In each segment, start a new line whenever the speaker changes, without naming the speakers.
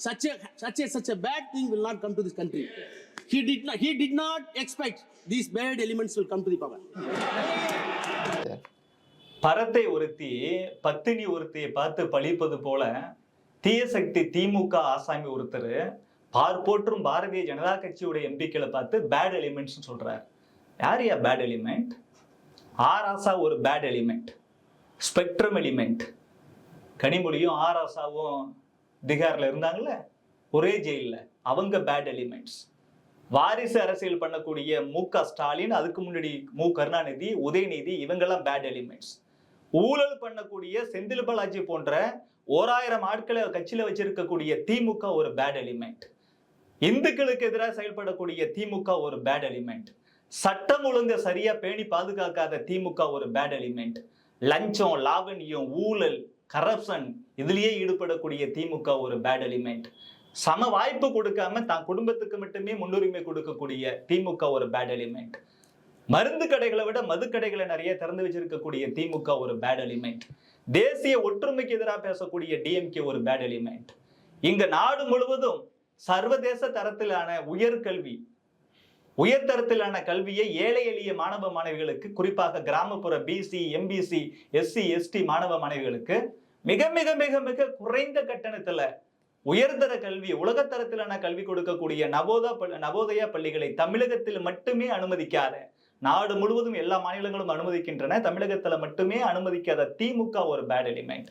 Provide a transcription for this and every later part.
such a such a such a bad thing will not come to this country. He did not he did not expect these bad elements will come to the power.
பரத்தை ஒருத்தி பத்தினி ஒருத்தியை பார்த்து பழிப்பது போல தீய சக்தி திமுக ஆசாமி ஒருத்தர் பார்ப்போற்றும் பாரதிய ஜனதா கட்சியுடைய எம்பிக்களை பார்த்து பேட் எலிமெண்ட்ஸ்னு சொல்கிறார் யார் யா பேட் எலிமெண்ட் ஆர் ஆசா ஒரு பேட் எலிமெண்ட் ஸ்பெக்ட்ரம் எலிமெண்ட் கனிமொழியும் ஆர் ஆசாவும் இருந்தாங்கல்ல? ஒரே ஜெயில்ல. அவங்க பேட் எலிமெண்ட்ஸ் வாரிசு அரசியல் பண்ணக்கூடிய மு க ஸ்டாலின் அதுக்கு முன்னாடி மு கருணாநிதி உதயநிதி இவங்கெல்லாம் பேட் எலிமெண்ட்ஸ் ஊழல் பண்ணக்கூடிய செந்தில் பாலாஜி போன்ற ஓராயிரம் ஆட்களை கட்சியில வச்சிருக்கக்கூடிய திமுக ஒரு பேட் எலிமெண்ட் இந்துக்களுக்கு எதிராக செயல்படக்கூடிய திமுக ஒரு பேட் எலிமெண்ட் சட்டம் ஒழுங்க சரியா பேணி பாதுகாக்காத திமுக ஒரு பேட் எலிமெண்ட் லஞ்சம் லாவணியம் ஊழல் கரப்ஷன் இதுலயே ஈடுபடக்கூடிய திமுக ஒரு பேட் எலிமெண்ட் சம வாய்ப்பு கொடுக்காம தான் குடும்பத்துக்கு மட்டுமே முன்னுரிமை கொடுக்கக்கூடிய திமுக ஒரு பேட் எலிமெண்ட் மருந்து கடைகளை விட மதுக்கடைகளை நிறைய திறந்து வச்சிருக்கக்கூடிய திமுக ஒரு பேட் எலிமெண்ட் தேசிய ஒற்றுமைக்கு எதிராக பேசக்கூடிய டிஎம்கே ஒரு பேட் எலிமெண்ட் இங்க நாடு முழுவதும் சர்வதேச தரத்திலான உயர்கல்வி உயர்தரத்திலான கல்வியை ஏழை எளிய மாணவ மாணவிகளுக்கு குறிப்பாக கிராமப்புற பிசி எம்பிசி எஸ்சி எஸ்டி மாணவ மாணவிகளுக்கு மிக மிக மிக மிக குறைந்த கட்டணத்துல உயர்தர கல்வி உலகத்தரத்திலான கல்வி கொடுக்கக்கூடிய நவோதா பள்- நவோதயா பள்ளிகளை தமிழகத்தில் மட்டுமே அனுமதிக்காத நாடு முழுவதும் எல்லா மாநிலங்களும் அனுமதிக்கின்றன தமிழகத்துல மட்டுமே அனுமதிக்காத திமுக ஒரு பேட் எலிமெண்ட்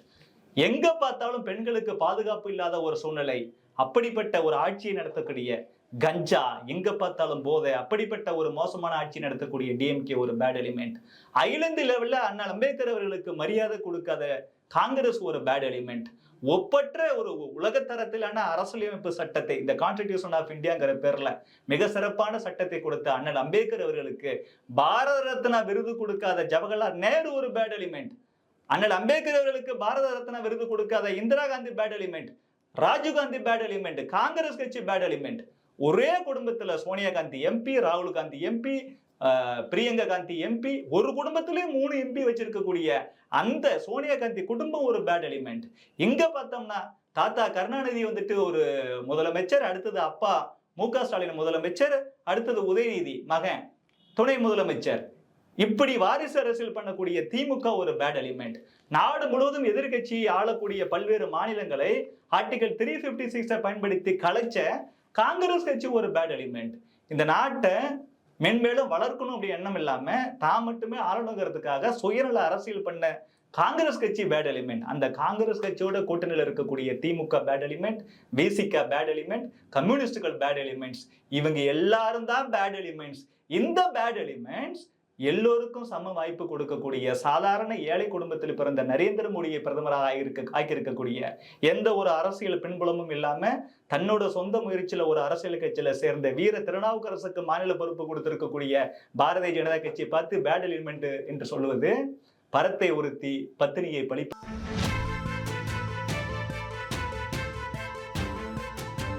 எங்க பார்த்தாலும் பெண்களுக்கு பாதுகாப்பு இல்லாத ஒரு சூழ்நிலை அப்படிப்பட்ட ஒரு ஆட்சியை நடத்தக்கூடிய கஞ்சா எங்க பார்த்தாலும் போதை அப்படிப்பட்ட ஒரு மோசமான ஆட்சி நடத்தக்கூடிய டிஎம்கே ஒரு பேட் எலிமெண்ட் ஐலந்து லெவலில் அண்ணா அம்பேத்கர் அவர்களுக்கு மரியாதை கொடுக்காத காங்கிரஸ் ஒரு பேட் எலிமெண்ட் ஒப்பற்ற ஒரு உலகத்தரத்திலான அரசியலமைப்பு சட்டத்தை இந்த கான்ஸ்டிடியூஷன் ஆஃப் இந்தியாங்கிற பேர்ல மிக சிறப்பான சட்டத்தை கொடுத்த அண்ணல் அம்பேத்கர் அவர்களுக்கு பாரத ரத்னா விருது கொடுக்காத ஜவஹர்லால் நேரு ஒரு பேட் எலிமெண்ட் அண்ணல் அம்பேத்கர் அவர்களுக்கு பாரத ரத்னா விருது கொடுக்காத Indira Gandhi bad element Rajiv Gandhi bad element Congress கட்சி பேட் எலிமெண்ட் ஒரே குடும்பத்துல சோனியா காந்தி எம்பி ராகுல் காந்தி எம்பி பிரியங்கா காந்தி எம்பி ஒரு குடும்பத்திலேயே மூணு எம்பி வச்சிருக்கக்கூடிய அந்த சோனியா காந்தி குடும்பம் ஒரு பேட் எலிமெண்ட் இங்க பார்த்தோம்னா தாத்தா கருணாநிதி வந்துட்டு ஒரு முதலமைச்சர் அடுத்தது அப்பா மு க ஸ்டாலின் முதலமைச்சர் அடுத்தது உதயநிதி மகன் துணை முதலமைச்சர். இப்படி வாரிசு அரசியல் பண்ணக்கூடிய திமுக ஒரு பேட் எலிமெண்ட் நாடு முழுவதும் எதிர்க்கட்சி ஆளக்கூடிய பல்வேறு மாநிலங்களை ஆர்டிகல் த்ரீ பிப்டி சிக்ஸை பயன்படுத்தி கலைச்ச காங்கிரஸ் கட்சி ஒரு பேட் எலிமெண்ட் இந்த நாட்டை மென்மேலும் வளர்க்கணும் அப்படி எண்ணம் இல்லாம தான் மட்டுமே ஆளுநங்கிறதுக்காக சுயநல அரசியல் பண்ண காங்கிரஸ் கட்சி பேட் எலிமெண்ட் அந்த காங்கிரஸ் கட்சியோட கூட்டணியில் இருக்கக்கூடிய DMK bad element VCK bad element கம்யூனிஸ்டுகள் பேட் எலிமெண்ட்ஸ் இவங்க எல்லாரும் தான் பேட் எலிமெண்ட்ஸ் இந்த பேட் எலிமெண்ட்ஸ் எல்லோருக்கும் சம வாய்ப்பு கொடுக்கக்கூடிய சாதாரண ஏழை குடும்பத்தில் பிறந்த நரேந்திர மோடியை பிரதமராக ஆகியிருக்க ஆக்கியிருக்கக்கூடிய எந்த ஒரு அரசியல் பின்புலமும் இல்லாம தன்னோட சொந்த முயற்சியில ஒரு அரசியல் கட்சியில சேர்ந்த வீர திருநாவுக்கரசுக்கு மாநில பொறுப்பு கொடுத்திருக்கக்கூடிய பாரதிய ஜனதா கட்சியை பார்த்து பேட் எலிமெண்ட் என்று சொல்வது பரத்தை ஒருத்தி பத்தினியை பழி